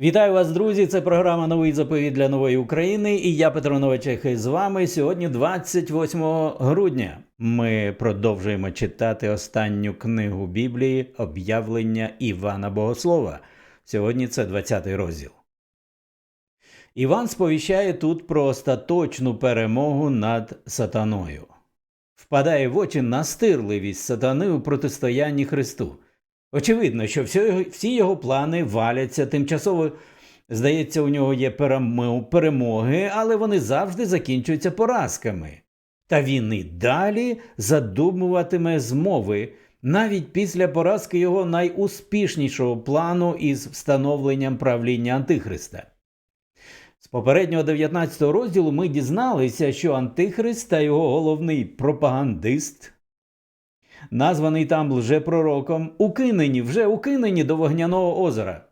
Вітаю вас, друзі! Це програма Новий заповіт для нової України. І я Петро Новачех з вами. Сьогодні 28 грудня. Ми продовжуємо читати останню книгу Біблії Об'явлення Івана Богослова. Сьогодні це 20 розділ. Іван сповіщає тут про остаточну перемогу над сатаною. Впадає в очі настирливість сатани у протистоянні Христу. Очевидно, що всі, його плани валяться тимчасово. Здається, у нього є перемоги, але вони завжди закінчуються поразками. Та він і далі задумуватиме змови, навіть після поразки його найуспішнішого плану із встановленням правління Антихриста. З попереднього 19 розділу ми дізналися, що Антихрист та його головний пропагандист названий там лжепророком, укинені, вже укинені до вогняного озера.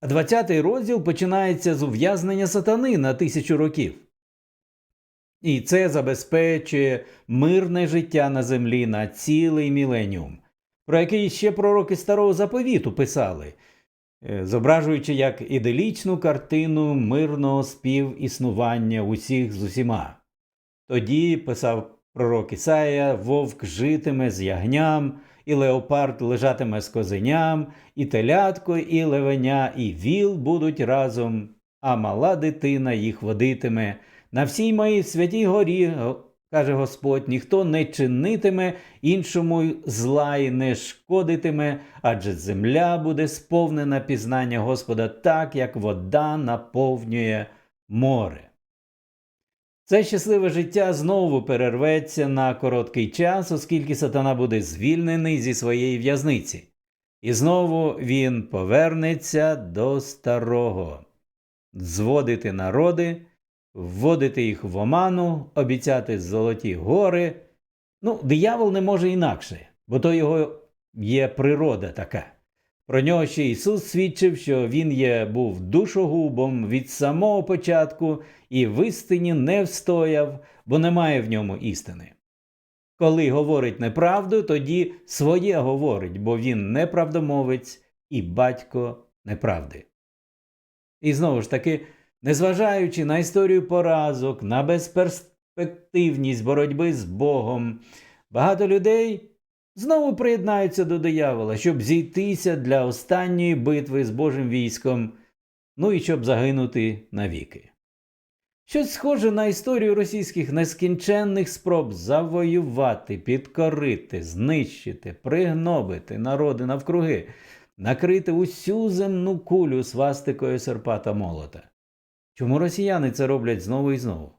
А 20-й розділ починається з ув'язнення сатани на тисячу років. І це забезпечує мирне життя на землі на цілий міленіум, про який ще пророки старого заповіту писали, е, зображуючи як іделічну картину мирного співіснування усіх з усіма. Тоді писав пророк Ісая, вовк житиме з ягням, і леопард лежатиме з козеням, і телятко, і левеня, і віл будуть разом, а мала дитина їх водитиме. На всій моїй святій горі, каже Господь, ніхто не чинитиме іншому зла і не шкодитиме, адже земля буде сповнена пізнання Господа так, як вода наповнює море. Це щасливе життя знову перерветься на короткий час, оскільки сатана буде звільнений зі своєї в'язниці. І знову він повернеться до старого зводити народи, вводити їх в оману, обіцяти золоті гори. Ну, диявол не може інакше, бо то його є природа така. Про нього ще Ісус свідчив, що він є, був душогубом від самого початку і в істині не встояв, бо немає в ньому істини. Коли говорить неправду, тоді своє говорить, бо він неправдомовець і батько неправди. І знову ж таки, незважаючи на історію поразок, на безперспективність боротьби з Богом, багато людей знову приєднаються до диявола, щоб зійтися для останньої битви з Божим військом, ну і щоб загинути навіки. Щось схоже на історію російських нескінченних спроб завоювати, підкорити, знищити, пригнобити народи навкруги, накрити усю земну кулю свастикою серпа та молота. Чому росіяни це роблять знову і знову?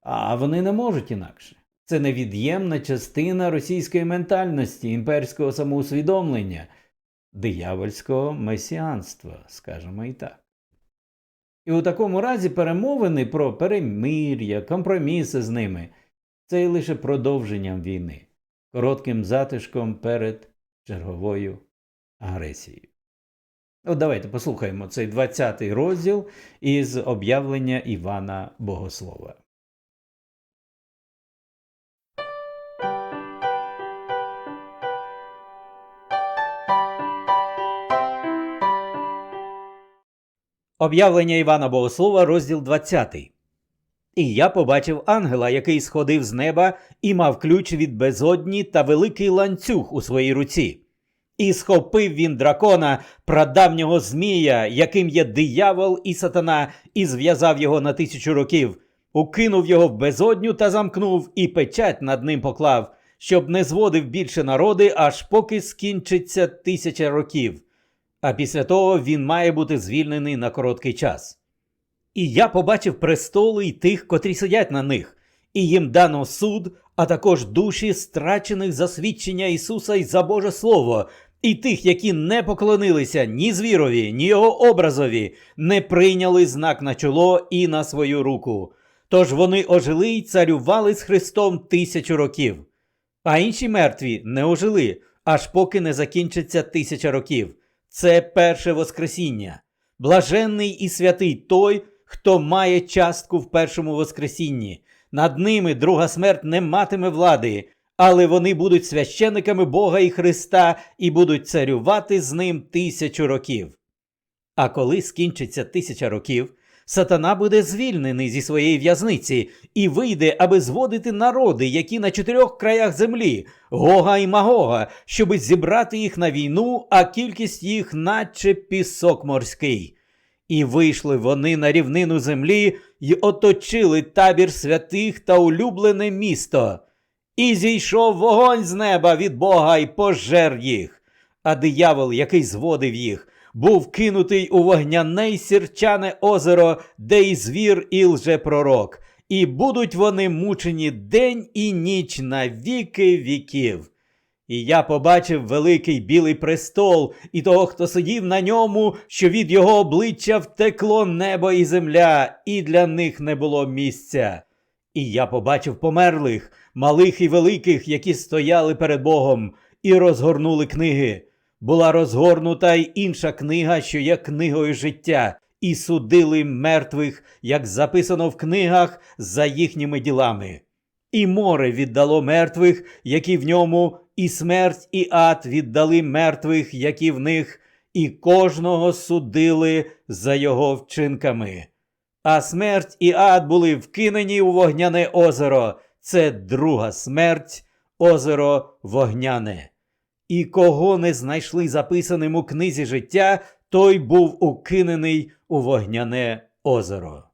А вони не можуть інакше. Це невід'ємна частина російської ментальності, імперського самоусвідомлення, диявольського месіанства, скажімо і так. І у такому разі перемовини про перемир'я, компроміси з ними це є лише продовженням війни, коротким затишком перед черговою агресією. От давайте послухаємо цей 20-й розділ із об'явлення Івана Богослова. Об'явлення Івана Богослова, розділ 20. І я побачив ангела, який сходив з неба і мав ключ від безодні та великий ланцюг у своїй руці. І схопив він дракона, прадавнього змія, яким є диявол і сатана, і зв'язав його на тисячу років, укинув його в безодню та замкнув, і печать над ним поклав, щоб не зводив більше народи, аж поки скінчиться тисяча років а після того він має бути звільнений на короткий час. І я побачив престоли й тих, котрі сидять на них, і їм дано суд, а також душі, страчених за свідчення Ісуса й за Боже Слово, і тих, які не поклонилися ні звірові, ні його образові, не прийняли знак на чоло і на свою руку. Тож вони ожили й царювали з Христом тисячу років. А інші мертві не ожили, аж поки не закінчиться тисяча років. Це перше Воскресіння. Блаженний і святий той, хто має частку в першому Воскресінні. Над ними друга смерть не матиме влади, але вони будуть священниками Бога і Христа і будуть царювати з ним тисячу років. А коли скінчиться тисяча років, сатана буде звільнений зі своєї в'язниці і вийде, аби зводити народи, які на чотирьох краях землі, Гога і Магога, щоби зібрати їх на війну, а кількість їх, наче пісок морський. І вийшли вони на рівнину землі й оточили табір святих та улюблене місто. І зійшов вогонь з неба від Бога й пожер їх. А диявол, який зводив їх, був кинутий у вогняне й сірчане озеро, де і звір, і лжепророк, і будуть вони мучені день і ніч на віки віків. І я побачив великий білий престол, і того, хто сидів на ньому, що від його обличчя втекло небо і земля, і для них не було місця. І я побачив померлих, малих і великих, які стояли перед Богом, і розгорнули книги. Була розгорнута й інша книга, що є книгою життя, і судили мертвих, як записано в книгах, за їхніми ділами. І море віддало мертвих, які в ньому, і смерть, і ад віддали мертвих, які в них, і кожного судили за його вчинками. А смерть і ад були вкинені у вогняне озеро. Це друга смерть, озеро вогняне. І кого не знайшли записаним у книзі життя, той був укинений у вогняне озеро.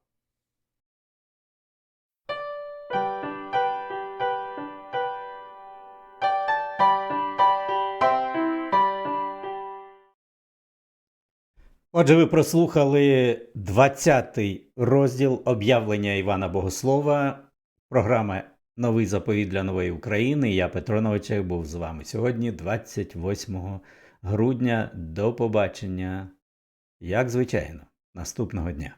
Отже, ви прослухали 20-й розділ об'явлення Івана Богослова, програма Новий заповіт для нової України. Я Петро Новичек був з вами сьогодні, 28 грудня. До побачення, як звичайно, наступного дня.